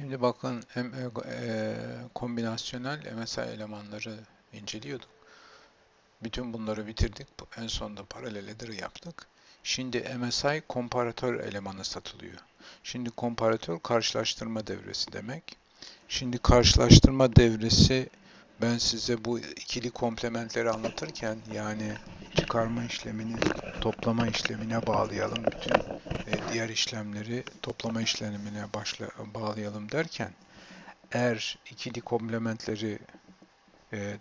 Şimdi bakın hem e, kombinasyonel MSI elemanları inceliyorduk. Bütün bunları bitirdik. En sonunda paralel header yaptık. Şimdi MSI komparatör elemanı satılıyor. Şimdi komparatör karşılaştırma devresi demek. Şimdi karşılaştırma devresi ben size bu ikili komplementleri anlatırken yani çıkarma işlemini toplama işlemine bağlayalım. Bütün e, diğer işlemleri toplama işlemine başla, bağlayalım derken eğer ikili komplementleri e, e,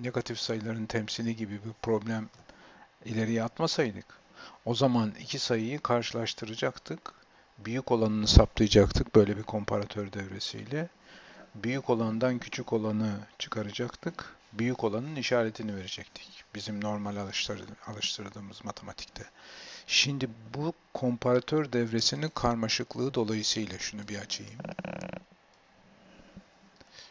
negatif sayıların temsili gibi bir problem ileriye atmasaydık o zaman iki sayıyı karşılaştıracaktık. Büyük olanını saptayacaktık böyle bir komparatör devresiyle. Büyük olandan küçük olanı çıkaracaktık. Büyük olanın işaretini verecektik. Bizim normal alıştırdığımız matematikte. Şimdi bu komparatör devresinin karmaşıklığı dolayısıyla şunu bir açayım.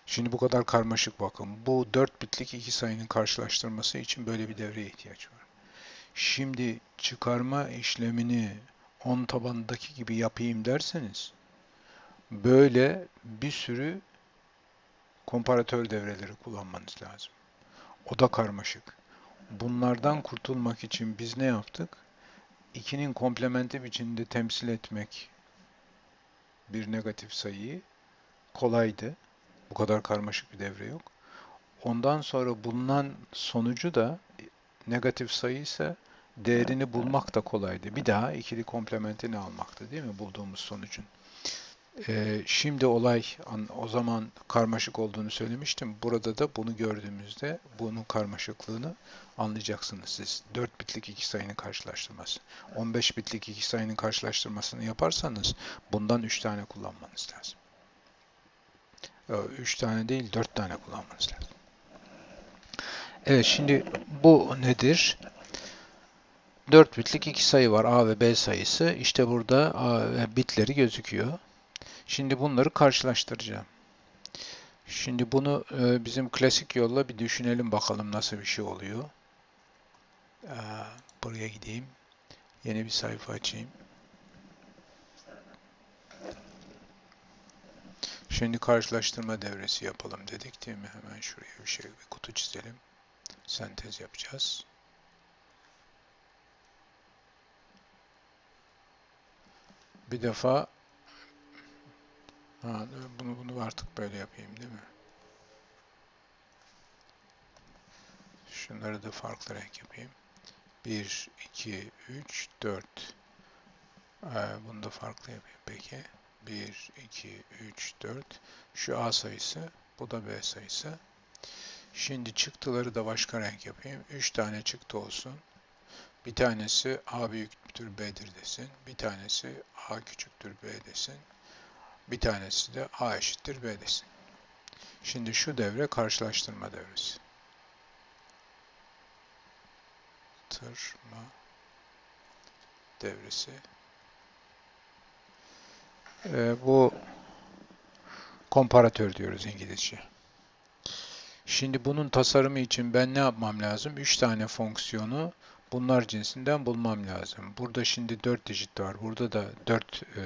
Şimdi bu kadar karmaşık bakın. Bu 4 bitlik iki sayının karşılaştırması için böyle bir devreye ihtiyaç var. Şimdi çıkarma işlemini 10 tabandaki gibi yapayım derseniz böyle bir sürü komparatör devreleri kullanmanız lazım. O da karmaşık. Bunlardan kurtulmak için biz ne yaptık? 2'nin komplementi biçiminde temsil etmek bir negatif sayıyı kolaydı. Bu kadar karmaşık bir devre yok. Ondan sonra bulunan sonucu da negatif sayı ise değerini bulmak da kolaydı. Bir daha ikili komplementini almaktı değil mi bulduğumuz sonucun. Ee, şimdi olay o zaman karmaşık olduğunu söylemiştim. Burada da bunu gördüğümüzde bunun karmaşıklığını anlayacaksınız siz. 4 bitlik iki sayının karşılaştırması. 15 bitlik iki sayının karşılaştırmasını yaparsanız bundan 3 tane kullanmanız lazım. 3 tane değil 4 tane kullanmanız lazım. Evet şimdi bu nedir? 4 bitlik iki sayı var A ve B sayısı. İşte burada A, bitleri gözüküyor. Şimdi bunları karşılaştıracağım. Şimdi bunu e, bizim klasik yolla bir düşünelim bakalım nasıl bir şey oluyor. E, buraya gideyim. Yeni bir sayfa açayım. Şimdi karşılaştırma devresi yapalım dedik değil mi? Hemen şuraya bir şey bir kutu çizelim. Sentez yapacağız. Bir defa Ha, bunu bunu artık böyle yapayım değil mi? Şunları da farklı renk yapayım. 1, 2, 3, 4. Ee, bunu da farklı yapayım peki. 1, 2, 3, 4. Şu A sayısı, bu da B sayısı. Şimdi çıktıları da başka renk yapayım. 3 tane çıktı olsun. Bir tanesi A büyüktür B'dir desin. Bir tanesi A küçüktür B desin. Bir tanesi de A eşittir B desin. Şimdi şu devre karşılaştırma devresi. Tırma devresi. Ee, bu komparatör diyoruz İngilizce. Şimdi bunun tasarımı için ben ne yapmam lazım? 3 tane fonksiyonu bunlar cinsinden bulmam lazım. Burada şimdi 4 dijit var. Burada da 4 e,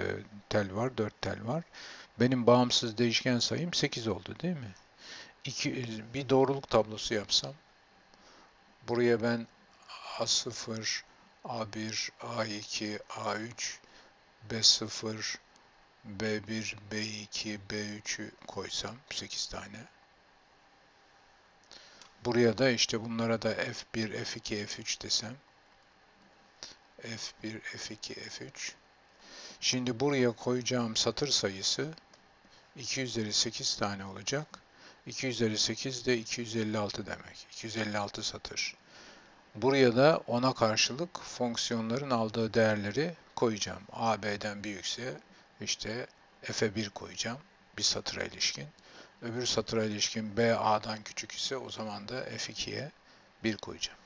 tel var, 4 tel var. Benim bağımsız değişken sayım 8 oldu değil mi? İki, bir doğruluk tablosu yapsam. Buraya ben A0, A1, A2, A3, B0, B1, B2, B3'ü koysam 8 tane. Buraya da işte bunlara da F1, F2, F3 desem. F1, F2, F3. Şimdi buraya koyacağım satır sayısı 2 üzeri 8 tane olacak. 2 üzeri 8 de 256 demek. 256 satır. Buraya da ona karşılık fonksiyonların aldığı değerleri koyacağım. A, B'den büyükse işte F'e 1 koyacağım. Bir satıra ilişkin. Öbür satıra ilişkin B, A'dan küçük ise o zaman da F2'ye 1 koyacağım.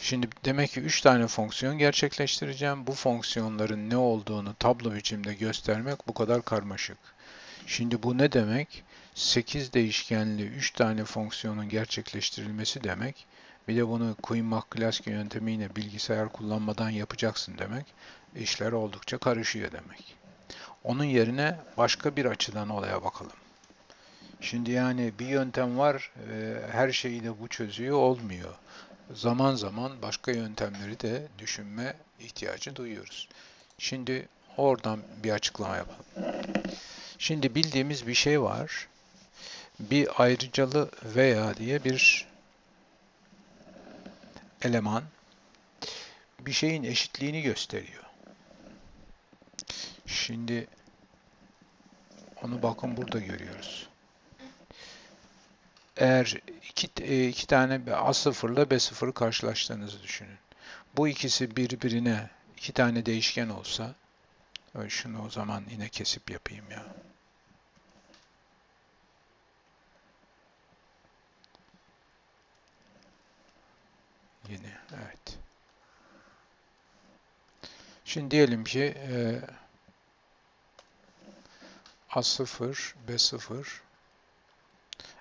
Şimdi demek ki 3 tane fonksiyon gerçekleştireceğim. Bu fonksiyonların ne olduğunu tablo biçimde göstermek bu kadar karmaşık. Şimdi bu ne demek? 8 değişkenli 3 tane fonksiyonun gerçekleştirilmesi demek. Bir de bunu Queen-Maklaski yöntemiyle bilgisayar kullanmadan yapacaksın demek. İşler oldukça karışıyor demek. Onun yerine başka bir açıdan olaya bakalım. Şimdi yani bir yöntem var, e, her şeyi de bu çözüyor olmuyor. Zaman zaman başka yöntemleri de düşünme ihtiyacı duyuyoruz. Şimdi oradan bir açıklama yapalım. Şimdi bildiğimiz bir şey var. Bir ayrıcalı veya diye bir eleman bir şeyin eşitliğini gösteriyor. Şimdi onu bakın burada görüyoruz. Eğer iki, e, iki tane A0 ile B0'ı karşılaştığınızı düşünün. Bu ikisi birbirine iki tane değişken olsa şunu o zaman yine kesip yapayım ya. Yine evet. Şimdi diyelim ki e, A0, B0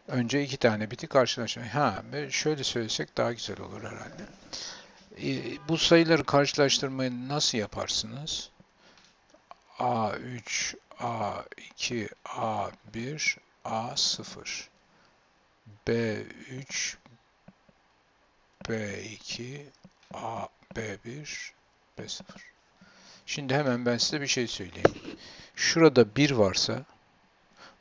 önce iki tane biti karşılaştırıyor. Ha, şöyle söylesek daha güzel olur herhalde. E, bu sayıları karşılaştırmayı nasıl yaparsınız? A3, A2, A1, A0 B3, B2, A, B1, B0 Şimdi hemen ben size bir şey söyleyeyim. Şurada 1 varsa,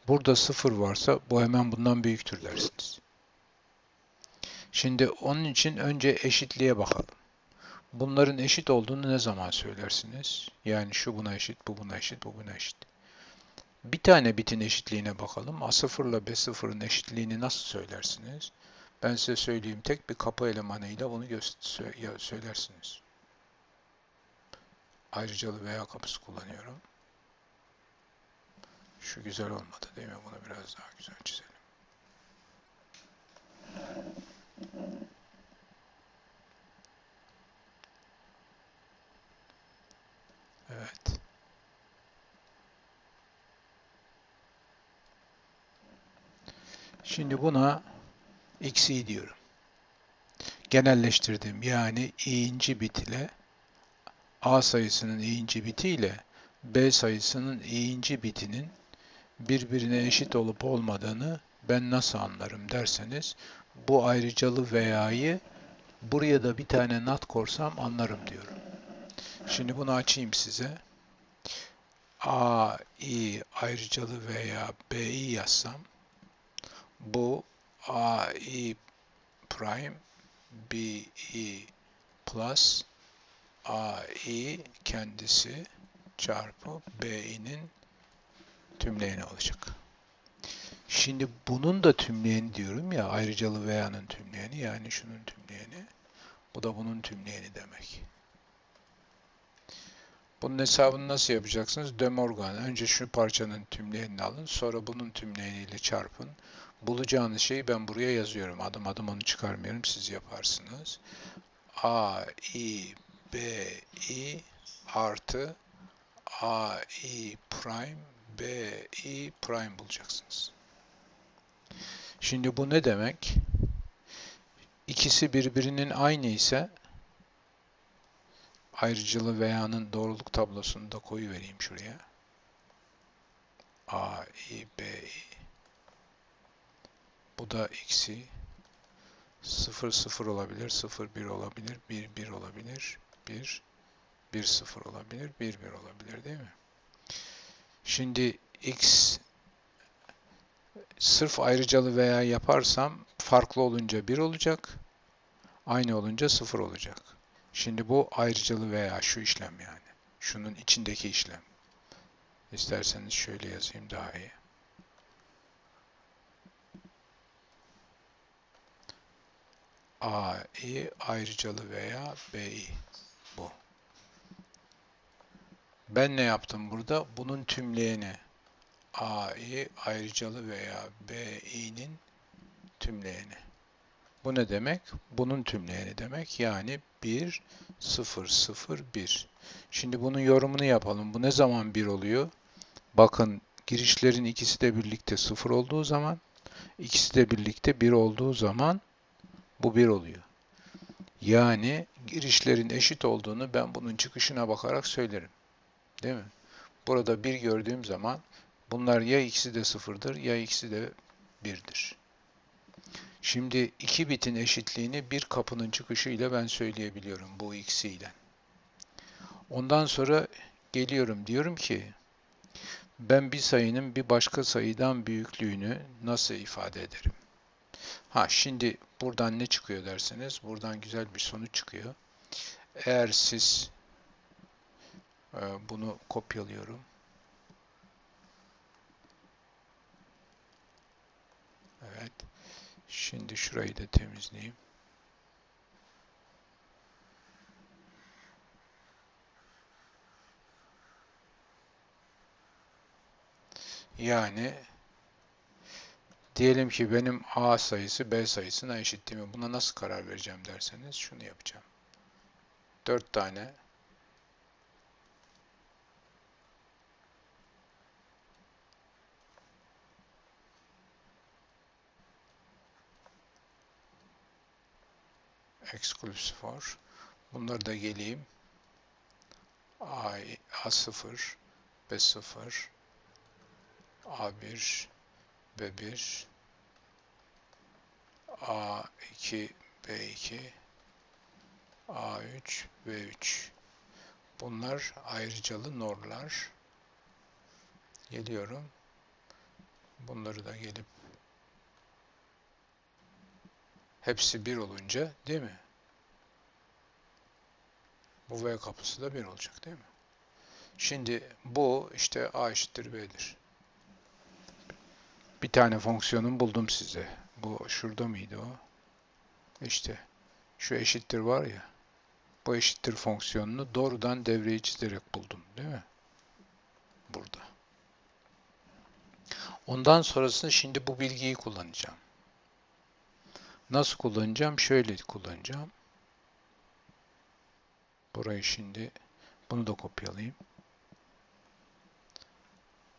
burada 0 varsa bu hemen bundan büyüktür dersiniz. Şimdi onun için önce eşitliğe bakalım. Bunların eşit olduğunu ne zaman söylersiniz? Yani şu buna eşit, bu buna eşit, bu buna eşit. Bir tane bitin eşitliğine bakalım. A0 ile B0'ın eşitliğini nasıl söylersiniz? Ben size söyleyeyim tek bir kapı elemanıyla bunu söylersiniz ayrıcalı veya kapısı kullanıyorum. Şu güzel olmadı değil mi? Bunu biraz daha güzel çizelim. Evet. Şimdi buna x'i diyorum. Genelleştirdim. Yani i'inci bit ile A sayısının i'inci biti ile B sayısının i'inci bitinin birbirine eşit olup olmadığını ben nasıl anlarım derseniz bu ayrıcalı veya'yı buraya da bir tane nat korsam anlarım diyorum. Şimdi bunu açayım size. A, I ayrıcalı veya B, I yazsam bu A, I prime B, I plus AI kendisi çarpı BI'nin tümleyeni olacak. Şimdi bunun da tümleyeni diyorum ya ayrıcalı veya'nın tümleyeni yani şunun tümleyeni. Bu da bunun tümleyeni demek. Bunun hesabını nasıl yapacaksınız? De Morgan. Önce şu parçanın tümleyenini alın. Sonra bunun tümleyeniyle çarpın. Bulacağınız şeyi ben buraya yazıyorum. Adım adım onu çıkarmıyorum. Siz yaparsınız. A, I, B i artı A i prime B i prime bulacaksınız. Şimdi bu ne demek? İkisi birbirinin aynı ise ayrıcalı veya'nın doğruluk tablosunu da koyu vereyim şuraya. A, I, B, I. Bu da x'i 0, 0 olabilir, 0, 1 olabilir, 1, 1 olabilir, 1, 1, 0 olabilir, 1, 1 olabilir değil mi? Şimdi x sırf ayrıcalı veya yaparsam farklı olunca 1 olacak, aynı olunca 0 olacak. Şimdi bu ayrıcalı veya şu işlem yani. Şunun içindeki işlem. İsterseniz şöyle yazayım daha iyi. A, I ayrıcalı veya B, I bu. Ben ne yaptım burada? Bunun tümleyeni A'yı ayrıcalı veya B'nin tümleyeni. Bu ne demek? Bunun tümleyeni demek. Yani 1, 0, 0, 1. Şimdi bunun yorumunu yapalım. Bu ne zaman 1 oluyor? Bakın girişlerin ikisi de birlikte 0 olduğu zaman, ikisi de birlikte 1 olduğu zaman bu 1 oluyor. Yani girişlerin eşit olduğunu ben bunun çıkışına bakarak söylerim. Değil mi? Burada 1 gördüğüm zaman bunlar ya ikisi de sıfırdır ya ikisi de 1'dir. Şimdi iki bitin eşitliğini bir kapının çıkışı ile ben söyleyebiliyorum bu ikisiyle. Ondan sonra geliyorum diyorum ki ben bir sayının bir başka sayıdan büyüklüğünü nasıl ifade ederim? Ha şimdi buradan ne çıkıyor derseniz buradan güzel bir sonuç çıkıyor. Eğer siz bunu kopyalıyorum. Evet. Şimdi şurayı da temizleyeyim. Yani diyelim ki benim A sayısı B sayısına eşit değil mi? Buna nasıl karar vereceğim derseniz şunu yapacağım. 4 tane exclusive for. Bunları da geleyim. A, A0, B0, A1, B1, A2, B2, A3, B3. Bunlar ayrıcalı norlar. Geliyorum. Bunları da gelip hepsi bir olunca değil mi? Bu V kapısı da bir olacak değil mi? Şimdi bu işte A eşittir B'dir. Bir tane fonksiyonun buldum size. Bu şurada mıydı o? İşte şu eşittir var ya. Bu eşittir fonksiyonunu doğrudan devreyi çizerek buldum. Değil mi? Burada. Ondan sonrasında şimdi bu bilgiyi kullanacağım. Nasıl kullanacağım? Şöyle kullanacağım. Burayı şimdi bunu da kopyalayayım.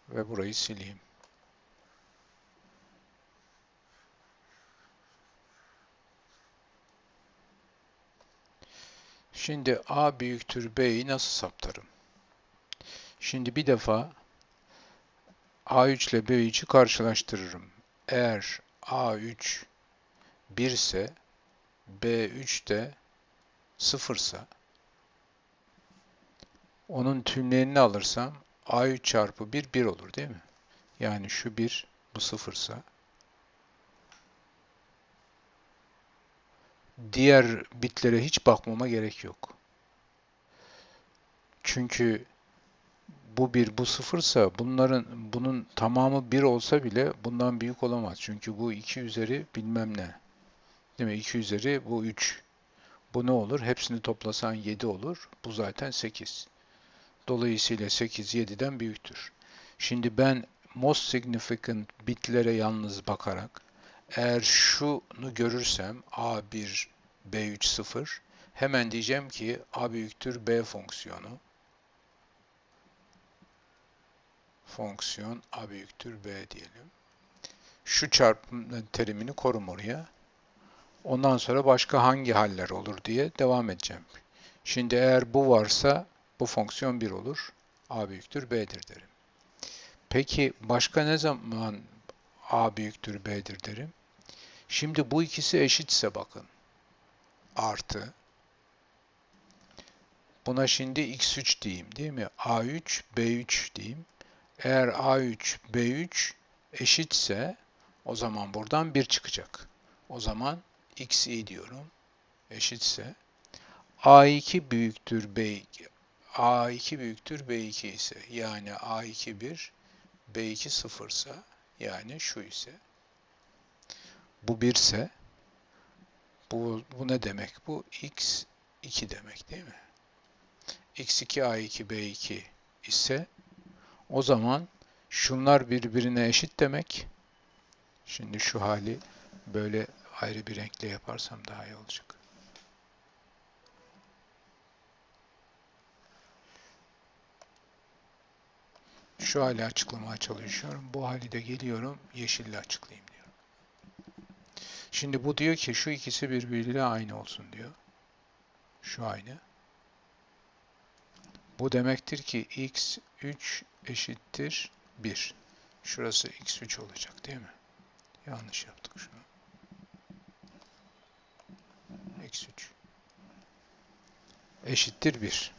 Ve burayı sileyim. Şimdi A büyüktür B'yi nasıl saptarım? Şimdi bir defa A3 ile B3'ü karşılaştırırım. Eğer A3 1 ise B3 de 0 ise onun tümlerini alırsam A3 çarpı 1 1 olur değil mi? Yani şu 1 bu 0 ise diğer bitlere hiç bakmama gerek yok. Çünkü bu 1 bu 0 ise bunların bunun tamamı 1 olsa bile bundan büyük olamaz. Çünkü bu 2 üzeri bilmem ne. Değil mi? 2 üzeri bu 3. Bu ne olur? Hepsini toplasan 7 olur. Bu zaten 8. Dolayısıyla 8 7'den büyüktür. Şimdi ben most significant bitlere yalnız bakarak eğer şunu görürsem A1, B3, 0 hemen diyeceğim ki A büyüktür B fonksiyonu. Fonksiyon A büyüktür B diyelim. Şu çarpım terimini korum oraya. Ondan sonra başka hangi haller olur diye devam edeceğim. Şimdi eğer bu varsa bu fonksiyon 1 olur. A büyüktür B'dir derim. Peki başka ne zaman A büyüktür B'dir derim? Şimdi bu ikisi eşitse bakın. Artı. Buna şimdi x3 diyeyim değil mi? A3, B3 diyeyim. Eğer A3, B3 eşitse o zaman buradan 1 çıkacak. O zaman xi diyorum. Eşitse A2 büyüktür B2. A2 büyüktür B2 ise yani A2 1, B2 0 ise yani şu ise bu 1 ise bu, bu ne demek? Bu x 2 demek değil mi? x2 a2 b2 ise o zaman şunlar birbirine eşit demek. Şimdi şu hali böyle ayrı bir renkle yaparsam daha iyi olacak. Şu hali açıklamaya çalışıyorum. Bu hali de geliyorum yeşille açıklayayım diyor. Şimdi bu diyor ki şu ikisi birbiriyle aynı olsun diyor. Şu aynı. Bu demektir ki x3 eşittir 1. Şurası x3 olacak değil mi? Yanlış yaptık şunu. X3 eşittir 1.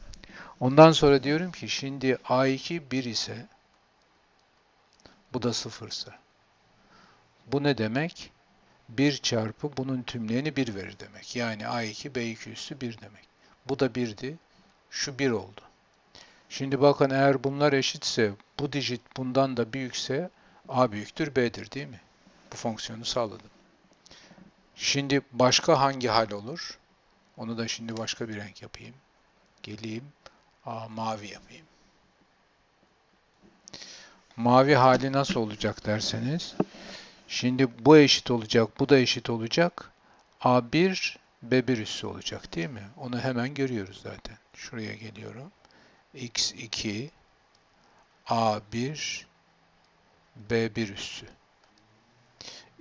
Ondan sonra diyorum ki şimdi a2 1 ise bu da 0 ise bu ne demek? 1 çarpı bunun tümleyeni 1 verir demek. Yani a2 b2 üssü 1 demek. Bu da 1'di. Şu 1 oldu. Şimdi bakın eğer bunlar eşitse bu dijit bundan da büyükse a büyüktür b'dir değil mi? Bu fonksiyonu sağladım. Şimdi başka hangi hal olur? Onu da şimdi başka bir renk yapayım. Geleyim. A mavi yapayım. Mavi hali nasıl olacak derseniz. Şimdi bu eşit olacak, bu da eşit olacak. A1 B1 üssü olacak değil mi? Onu hemen görüyoruz zaten. Şuraya geliyorum. X2 A1 B1 üssü.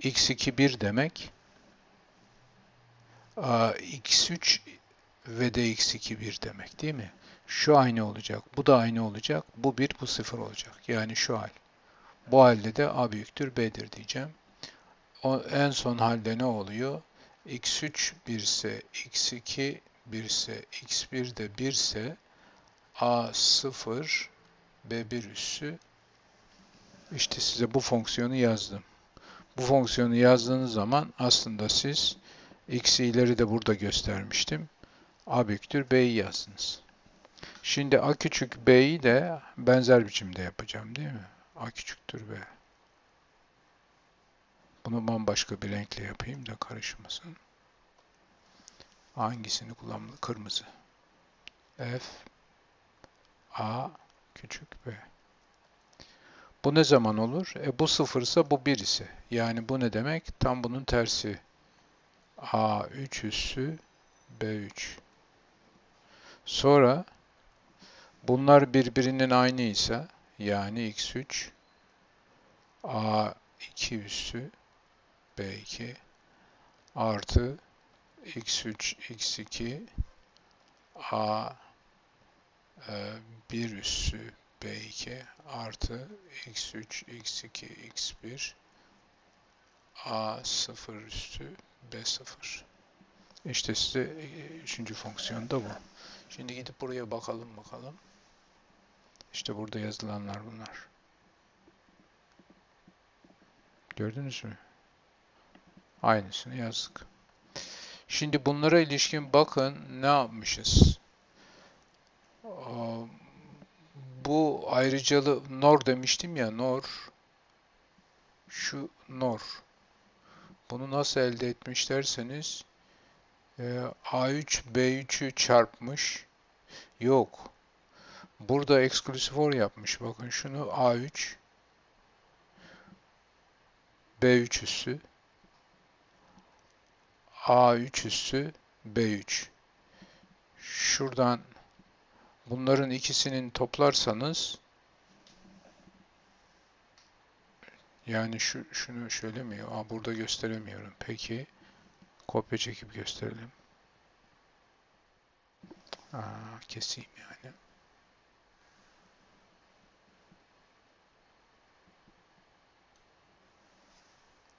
X2 1 demek. X3 ve de X2 1 demek değil mi? Şu aynı olacak. Bu da aynı olacak. Bu 1, bu 0 olacak. Yani şu hal. Bu halde de A büyüktür B'dir diyeceğim. O, en son halde ne oluyor? X3 1 ise, X2 1 ise, X1 de 1 ise A0 B1 üssü işte size bu fonksiyonu yazdım. Bu fonksiyonu yazdığınız zaman aslında siz x'i ileri de burada göstermiştim. A büyüktür B'yi yazdınız. Şimdi A küçük B'yi de benzer biçimde yapacağım değil mi? A küçüktür B. Bunu bambaşka bir renkle yapayım da karışmasın. Hangisini kullanmalı? Kırmızı. F A küçük B. Bu ne zaman olur? E bu sıfır ise bu bir ise. Yani bu ne demek? Tam bunun tersi. A3 üssü B3. Sonra bunlar birbirinin aynı ise yani x3 A2 üssü B2 artı x3 x2 A 1 üssü B2 artı x3 x2 x1 A0 üssü B0. İşte size üçüncü fonksiyon da bu. Şimdi gidip buraya bakalım bakalım. İşte burada yazılanlar bunlar. Gördünüz mü? Aynısını yazdık. Şimdi bunlara ilişkin bakın ne yapmışız. Bu ayrıcalı nor demiştim ya nor. Şu nor. Bunu nasıl elde etmiş derseniz A3 B3'ü çarpmış. Yok. Burada exclusive or yapmış. Bakın şunu A3 B3 üssü A3 üssü B3. Şuradan bunların ikisinin toplarsanız yani şu şunu şöyle mi? Aa, burada gösteremiyorum. Peki kopya çekip gösterelim. Aa, keseyim yani.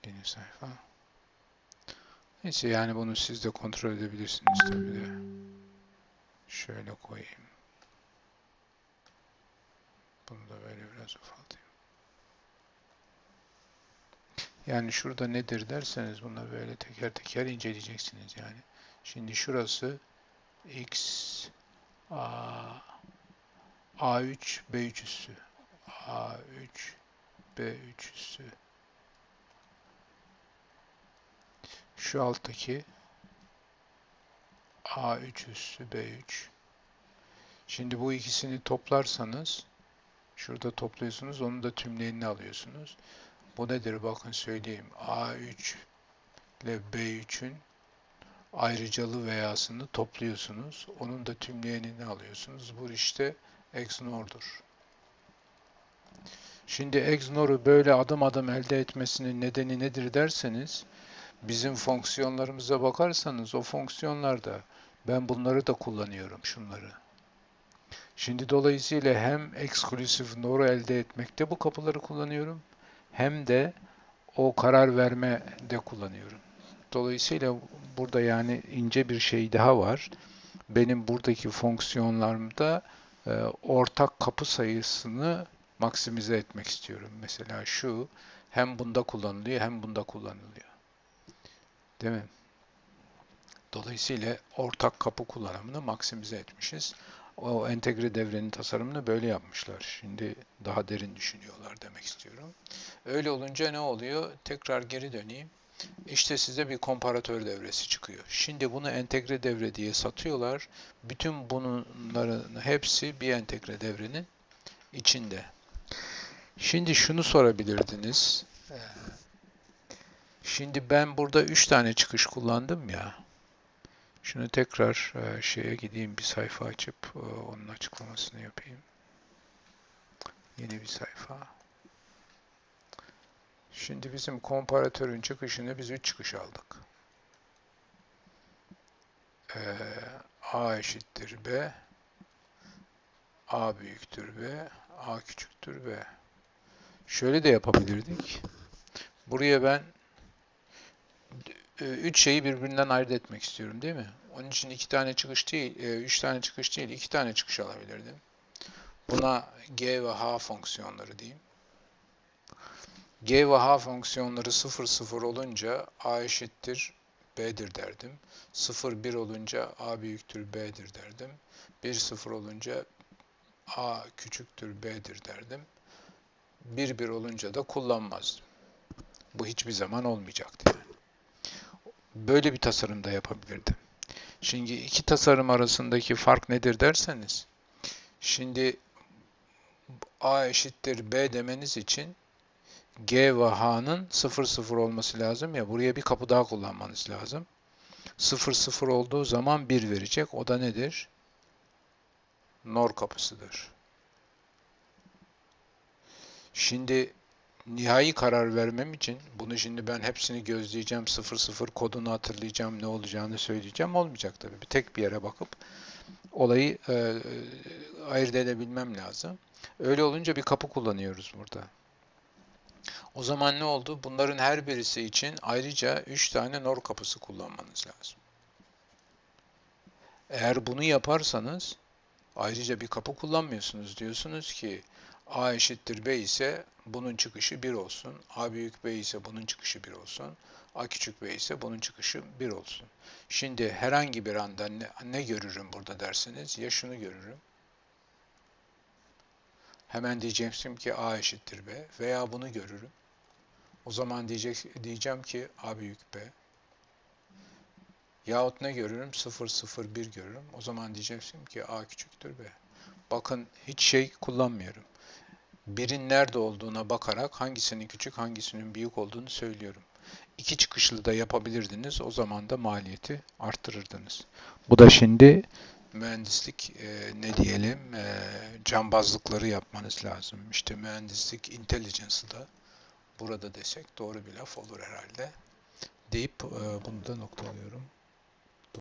Yeni sayfa. Neyse yani bunu siz de kontrol edebilirsiniz tabii de. Şöyle koyayım. Bunu da böyle biraz ufaltayım. Yani şurada nedir derseniz bunları böyle teker teker inceleyeceksiniz yani. Şimdi şurası x a a3 b3 üssü a3 b3 üssü Şu alttaki A3 üssü B3. Şimdi bu ikisini toplarsanız şurada topluyorsunuz. Onun da tümleyenini alıyorsunuz. Bu nedir? Bakın söyleyeyim. A3 ile B3'ün ayrıcalı veyasını topluyorsunuz. Onun da tümleyenini alıyorsunuz. Bu işte XNOR'dur. Şimdi XNOR'u böyle adım adım elde etmesinin nedeni nedir derseniz bizim fonksiyonlarımıza bakarsanız o fonksiyonlarda ben bunları da kullanıyorum şunları. Şimdi dolayısıyla hem exclusive NOR'u elde etmekte bu kapıları kullanıyorum hem de o karar vermede kullanıyorum. Dolayısıyla burada yani ince bir şey daha var. Benim buradaki fonksiyonlarımda e, ortak kapı sayısını maksimize etmek istiyorum. Mesela şu hem bunda kullanılıyor hem bunda kullanılıyor. Değil mi? Dolayısıyla ortak kapı kullanımını maksimize etmişiz. O entegre devrenin tasarımını böyle yapmışlar. Şimdi daha derin düşünüyorlar demek istiyorum. Öyle olunca ne oluyor? Tekrar geri döneyim. İşte size bir komparatör devresi çıkıyor. Şimdi bunu entegre devre diye satıyorlar. Bütün bunların hepsi bir entegre devrenin içinde. Şimdi şunu sorabilirdiniz. Ee, Şimdi ben burada 3 tane çıkış kullandım ya. Şunu tekrar e, şeye gideyim bir sayfa açıp e, onun açıklamasını yapayım. Yeni bir sayfa. Şimdi bizim komparatörün çıkışını biz 3 çıkış aldık. Ee, A eşittir B, A büyüktür B, A küçüktür B. Şöyle de yapabilirdik. Buraya ben üç şeyi birbirinden ayırt etmek istiyorum değil mi? Onun için iki tane çıkış değil, e, üç tane çıkış değil, iki tane çıkış alabilirdim. Buna G ve H fonksiyonları diyeyim. G ve H fonksiyonları 0, 0 olunca A eşittir B'dir derdim. 0, 1 olunca A büyüktür B'dir derdim. 1, 0 olunca A küçüktür B'dir derdim. 1, 1 olunca da kullanmazdım. Bu hiçbir zaman olmayacaktı. Böyle bir tasarımda yapabilirdim. Şimdi iki tasarım arasındaki fark nedir derseniz, şimdi A eşittir B demeniz için G ve H'nın 0 0 olması lazım ya buraya bir kapı daha kullanmanız lazım. 0 0 olduğu zaman 1 verecek. O da nedir? NOR kapısıdır. Şimdi nihai karar vermem için bunu şimdi ben hepsini gözleyeceğim, 00 kodunu hatırlayacağım, ne olacağını söyleyeceğim olmayacak tabii. Bir tek bir yere bakıp olayı e, ayırt edebilmem lazım. Öyle olunca bir kapı kullanıyoruz burada. O zaman ne oldu? Bunların her birisi için ayrıca 3 tane NOR kapısı kullanmanız lazım. Eğer bunu yaparsanız ayrıca bir kapı kullanmıyorsunuz. Diyorsunuz ki A eşittir B ise bunun çıkışı 1 olsun. A büyük B ise bunun çıkışı 1 olsun. A küçük B ise bunun çıkışı 1 olsun. Şimdi herhangi bir anda ne, ne görürüm burada dersiniz? Ya şunu görürüm. Hemen diyeceğim ki A eşittir B veya bunu görürüm. O zaman diyecek, diyeceğim ki A büyük B. Yahut ne görürüm? 0, 0, 1 görürüm. O zaman diyeceksin ki A küçüktür B. Bakın hiç şey kullanmıyorum. Birin nerede olduğuna bakarak hangisinin küçük hangisinin büyük olduğunu söylüyorum. İki çıkışlı da yapabilirdiniz. O zaman da maliyeti arttırırdınız. Bu da şimdi mühendislik e, ne diyelim e, cambazlıkları yapmanız lazım. İşte mühendislik intelligence'ı da burada desek doğru bir laf olur herhalde deyip e, bunu da noktalıyorum.